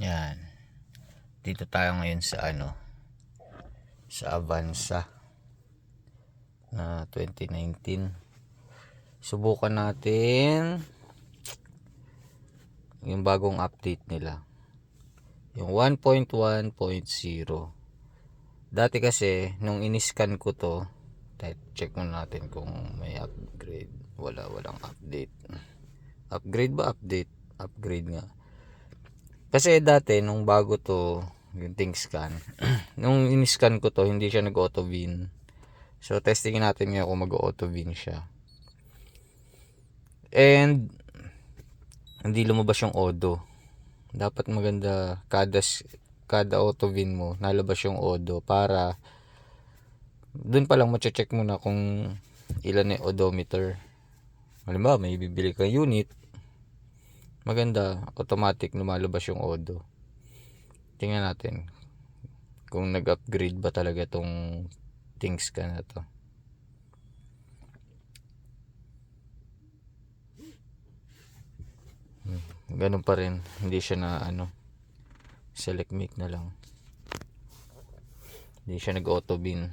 Yan. Dito tayo ngayon sa ano sa Avanza na 2019. Subukan natin yung bagong update nila. Yung 1.1.0. Dati kasi nung iniscan ko to, check muna natin kung may upgrade. Wala, walang update. Upgrade ba update? Upgrade nga. Kasi dati nung bago to, yung think scan, nung in-scan ko to, hindi siya nag-auto win. So testingin natin ngayon kung mag-auto win siya. And hindi lumabas yung odo. Dapat maganda kada kada auto win mo, nalabas yung odo para doon pa lang mache-check mo na kung ilan yung odometer. Halimbawa, may bibili kang unit, maganda, automatic lumalabas yung odo. Tingnan natin kung nag-upgrade ba talaga tong things ka na to. Hmm, Ganun pa rin, hindi siya na ano, select make na lang. Hindi siya nag-auto bin.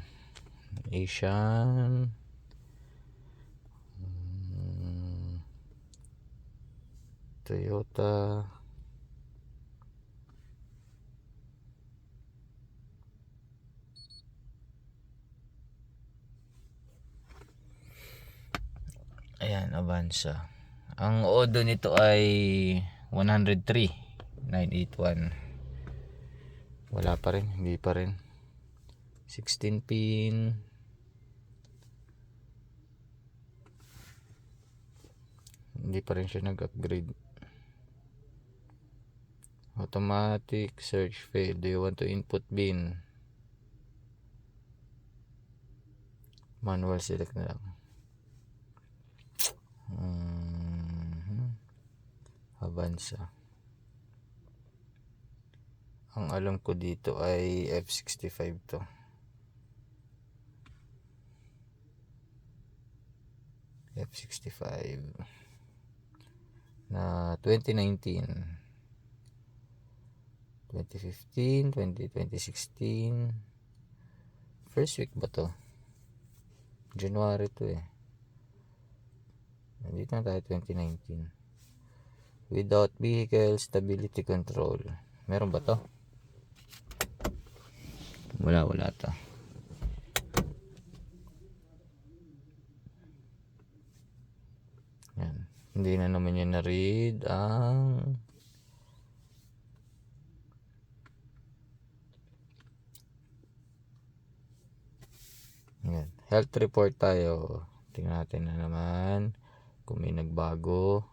Asian. Hmm, Toyota. Ayan, Avanza. Ang odo nito ay 103 981. Wala pa rin, hindi pa rin. 16 pin. Hindi pa rin siya nag-upgrade. Automatic search failed. Do you want to input bin? Manual select na lang. Mhm. Avanza. Ang alam ko dito ay F65 to. F65 na 2019 2015 20, 2016 first week ba to? January to eh. Nandito na tayo 2019 without vehicle stability control. Meron ba to? Wala wala to. Yan. Hindi na naman niya na-read ang yan. Health report tayo. Tingnan natin na naman kung may nagbago.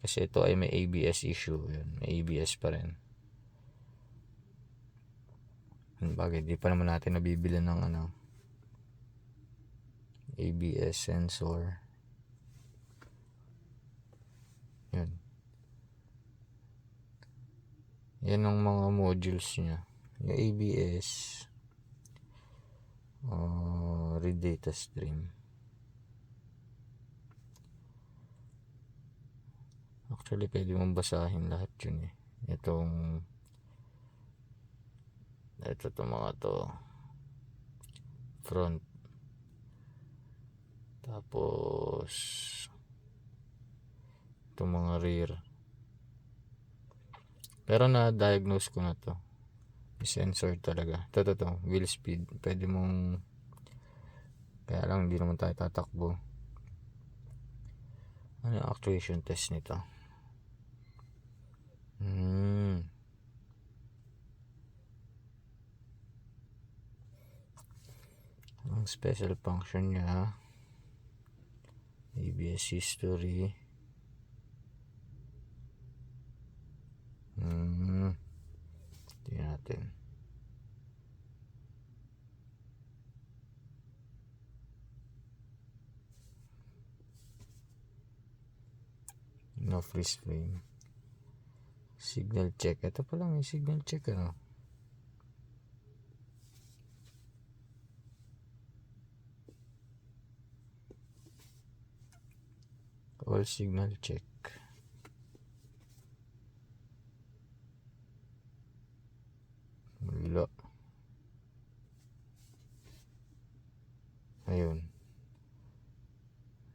Kasi ito ay may ABS issue. Yun may ABS pa rin. Ang bagay di pa naman natin nabibili ng ano ABS sensor. Yun yan ang mga modules niya. Yung ABS uh, read data stream. Actually, pwede mong basahin lahat yun eh. Itong ito to mga to. Front. Tapos itong mga rear. Pero na-diagnose ko na to sensor talaga. Ito to to wheel speed. Pwede mong kaya lang hindi naman tayo tatakbo. Ano yung actuation test nito? Hmm. Ang special function niya ABS history natin. No freeze frame. Signal check. Ito pa lang yung signal check ano. All signal check.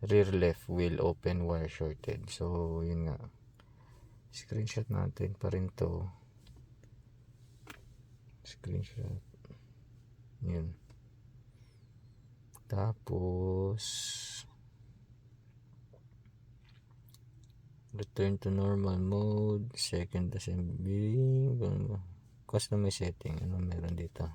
Rear left wheel open wire shorted. So yun nga. Screenshot natin pa rin to. Screenshot. Yun. Tapos return to normal mode second assembly customize setting ano meron dito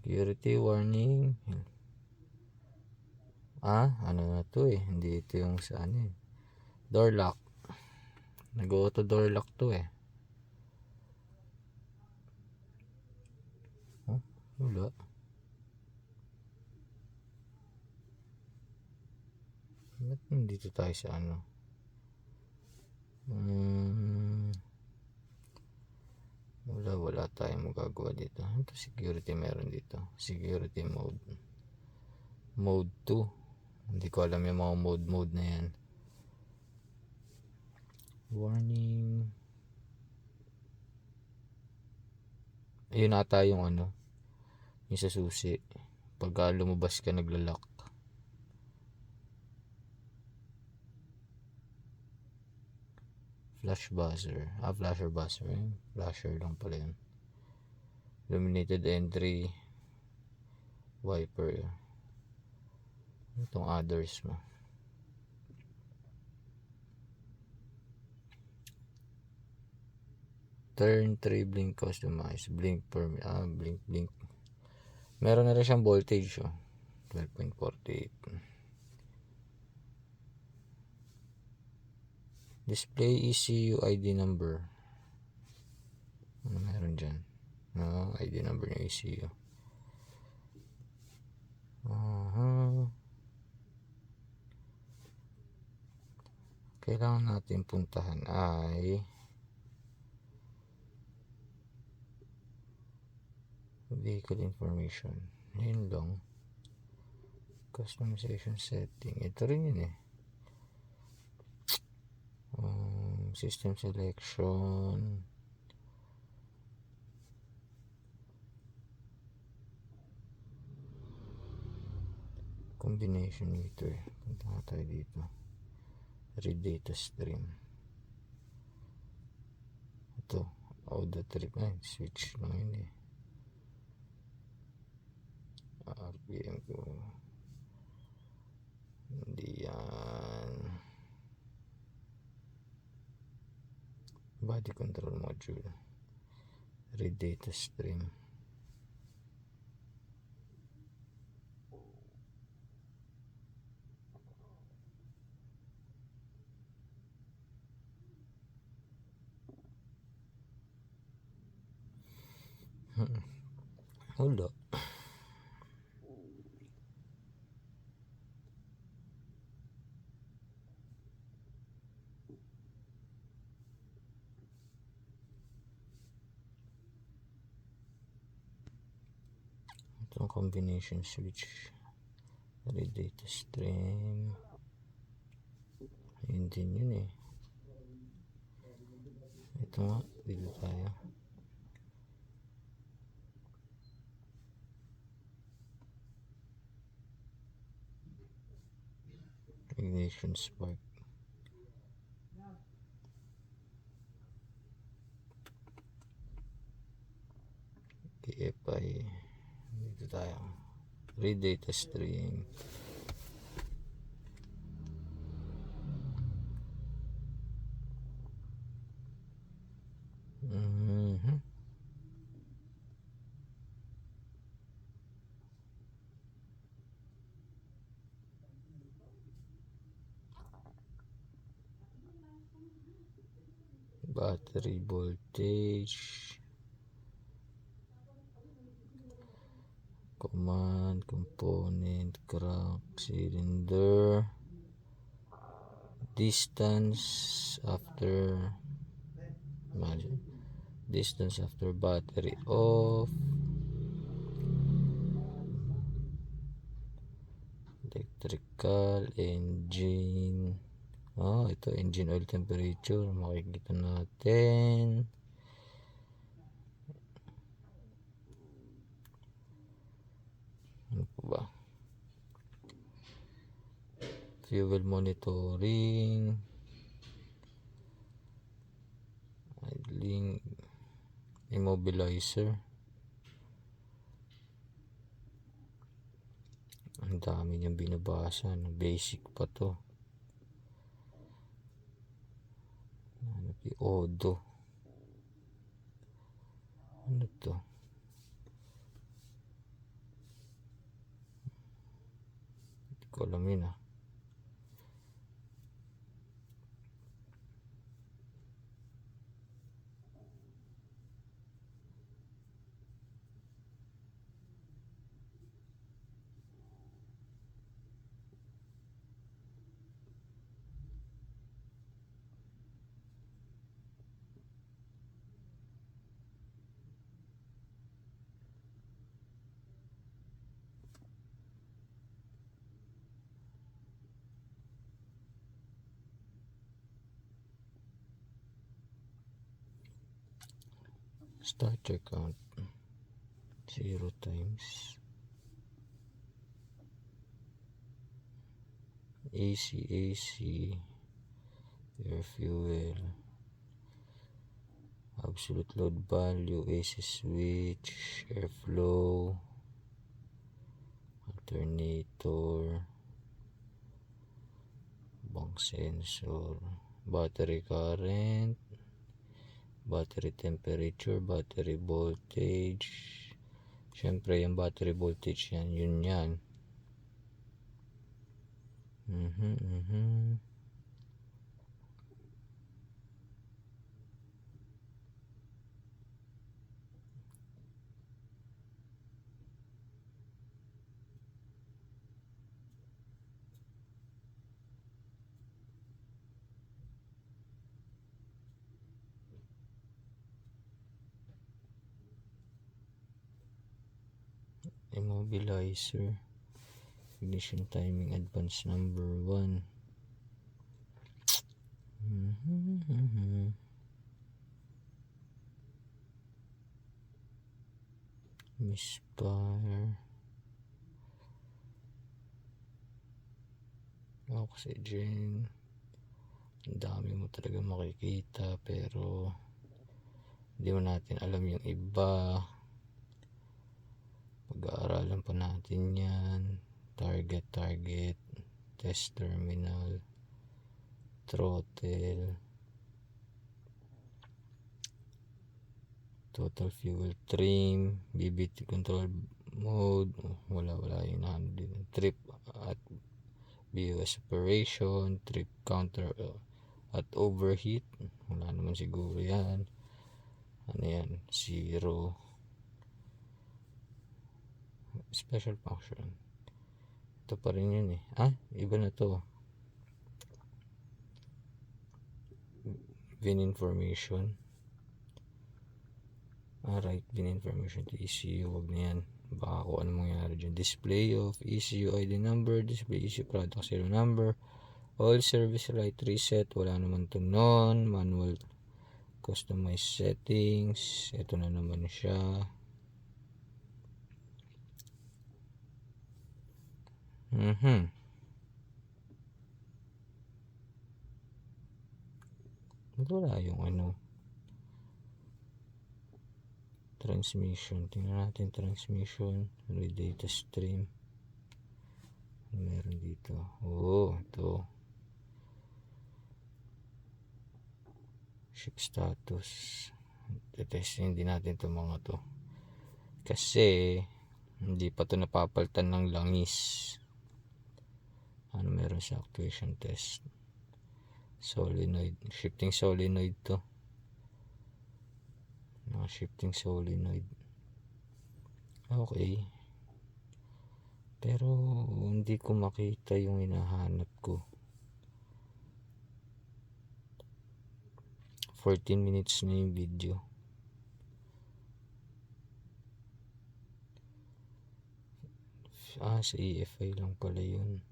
security warning. Ah ano na to eh. Hindi ito yung sa ano eh. Door lock. Nag auto door lock to eh. Oh wala. Ba't nandito tayo sa ano? Hmm wala wala tayong magagawa dito. Ito security meron dito. Security mode. Mode 2 hindi ko alam yung mga mode mode na yan. Warning. Ayun ata yung ano yung sa susi. Pagka lumabas ka naglalak flash buzzer. Ah flasher buzzer yun. Flasher lang pala yun. Illuminated entry. Wiper. Itong others mo. Turn 3 blink customize. Blink per ah blink blink. Meron na rin siyang voltage oh. 12.48 display ECU ID number. Ano meron dyan? No ID number ng ECU Aha. kailangan natin puntahan ay vehicle information. Yun lang. Customization setting. Ito rin yun eh um, system selection. Combination meter punta nga tayo dito. Read data stream. Ito. Auto trip. Ay switch lang yun eh. RPM ko. Hindi yan body control module read data stream. Hold up. Combination switch. Read data stream yun din yun eh. Ito nga dito tayo? Ignition spark. KFI dito tayo read data stream Mhm. battery voltage command component crank cylinder distance after imagine distance after battery off electrical engine. Ah ito engine oil temperature makikita natin fuel monitoring idling immobilizer. Ang dami niyang binabasa basic pa to. Ano pi odo. Ano to? Ko alam yun ah starter count zero times. AC AC air fuel absolute load value AC switch airflow alternator bank sensor battery current battery temperature, battery voltage. Siyempre, yung battery voltage yan, yun yan. Mhm, mhm. Immobilizer ignition timing advance number 1 Mhm. misfire oxygen. Ang dami mo talaga makikita pero hindi mo natin alam yung iba pag-aaralan pa natin yan. Target target. Test terminal. Throttle. Total fuel trim. BBT control mode. Wala wala yun. Na din? Trip at BOS operation. Trip counter uh, at overheat. Wala naman siguro yan. Ano yan? Zero special function. Ito pa rin yun eh. Ah iba na to. VIN information. Alright VIN information to ECU wag na yan. Baka kung ano mangyari dyan. Display of ECU ID number display ECU product serial number oil service light reset. Wala naman to non manual customize settings. Ito na naman siya Mhm. Wala yung ano. Transmission. Tingnan natin transmission. Read data stream. Ano meron dito? Oh, ito. Ship status. Tetesting din natin itong mga to. Kasi, hindi pa to napapaltan ng langis ano meron sa actuation test? Solenoid shifting solenoid to. Mga shifting solenoid. Okay. Pero hindi ko makita yung hinahanap ko. 14 minutes na yung video. Ah sa EFI lang pala yun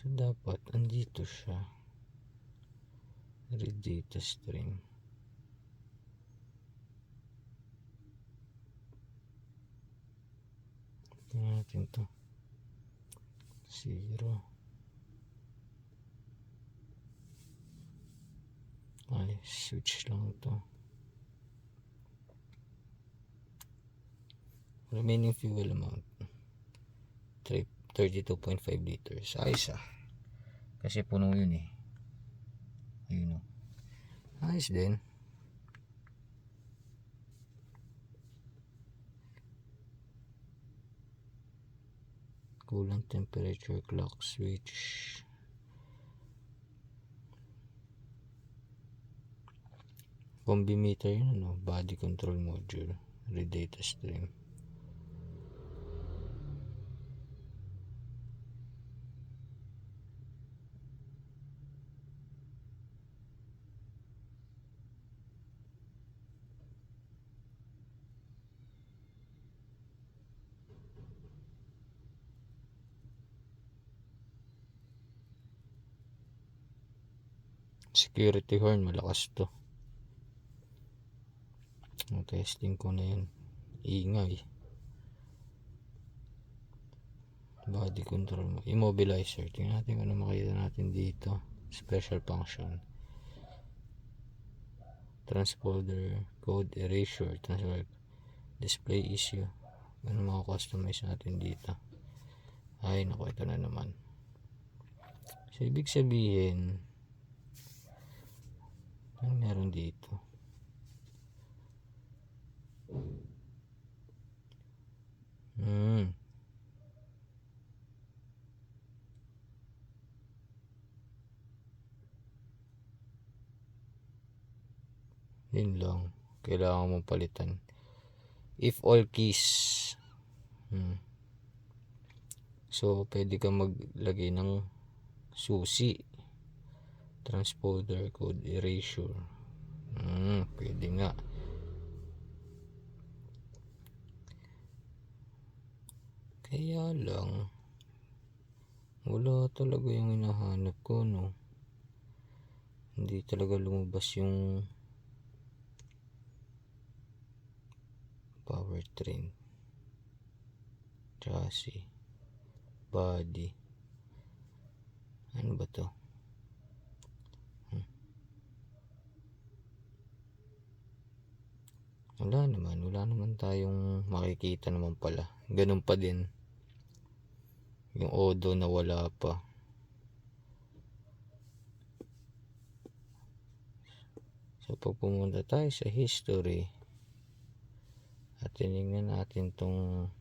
So, dapat, andito siya. Read data stream. Tingnan natin to. Zero. Ay, switch lang to. Remaining fuel amount. Three- 32.5 liters. Ayos ah. Kasi puno yun eh. Ayun o. Ayos din. Coolant temperature clock switch. Combi meter yun ano, body control module, read data stream. Security horn, malakas to. Testing ko na yun. Ingay. Body control mo. Immobilizer. Tingnan natin kung ano makita natin dito. Special function. Transponder. Code erasure. Transfer. Display issue. Ano mga customize natin dito. Ay, naku, ito na naman. So, ibig sabihin, ano meron dito? Hmm. Yun lang. Kailangan mong palitan. If all keys. Hmm. So, pwede kang maglagay ng susi. Transponder code erasure. Hmm, pwede nga. Kaya lang, wala talaga yung hinahanap ko, no? Hindi talaga lumabas yung powertrain, chassis, body. Ano ba to? Wala naman, wala naman tayong makikita naman pala. Ganun pa din. Yung odo na wala pa. So pag pumunta tayo sa history at tinignan natin tong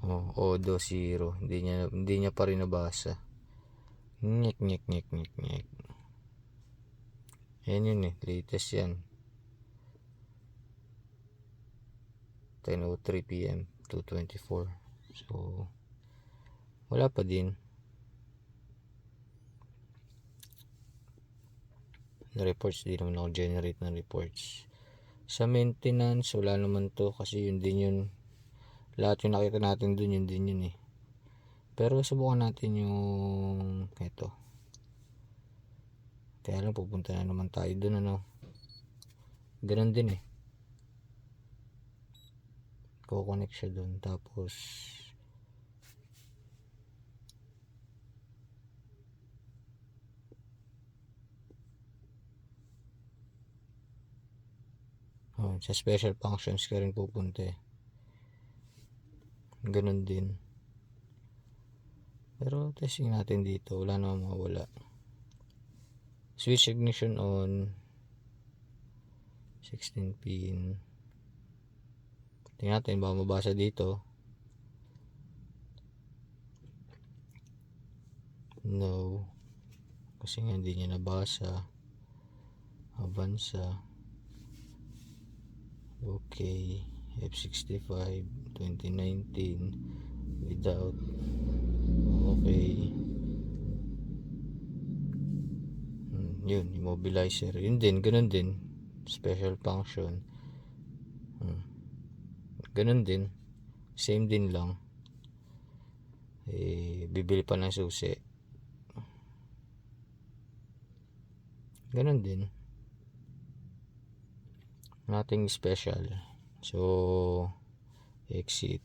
oh, odo zero. Hindi niya, hindi niya pa rin nabasa. Nyek, nyek, nyek, nyek, nyek. Yan yun eh, latest yan. 10.03 p.m. 2.24 so wala pa din. Na reports di naman ako generate ng reports. Sa maintenance wala naman to kasi yun din yun. Lahat yung nakita natin dun yun din yun eh. Pero subukan natin yung ito kaya lang pupunta na naman tayo dun ano. Ganun din eh ko-connect siya doon tapos oh, sa special functions ka rin pupunta eh. Ganun din. Pero testing natin dito. Wala namang mawala switch ignition on. 16 pin Tingnan natin baka mabasa dito. No. Kasi nga hindi niya nabasa. Avanza. Okay. F65 2019 without okay hmm, yun immobilizer yun din ganun din special function hmm. Ganun din. Same din lang. Eh, bibili pa ng susi. Ganun din. Nothing special. So exit.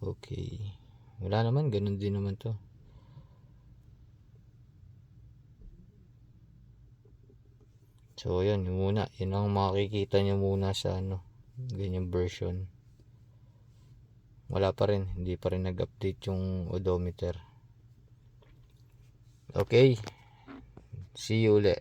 Okay. Wala naman, ganun din naman to. So, yung muna. Yun ang makikita nyo muna sa ano, ganyang version. Wala pa rin. Hindi pa rin nag-update yung odometer. Okay. See you ulit.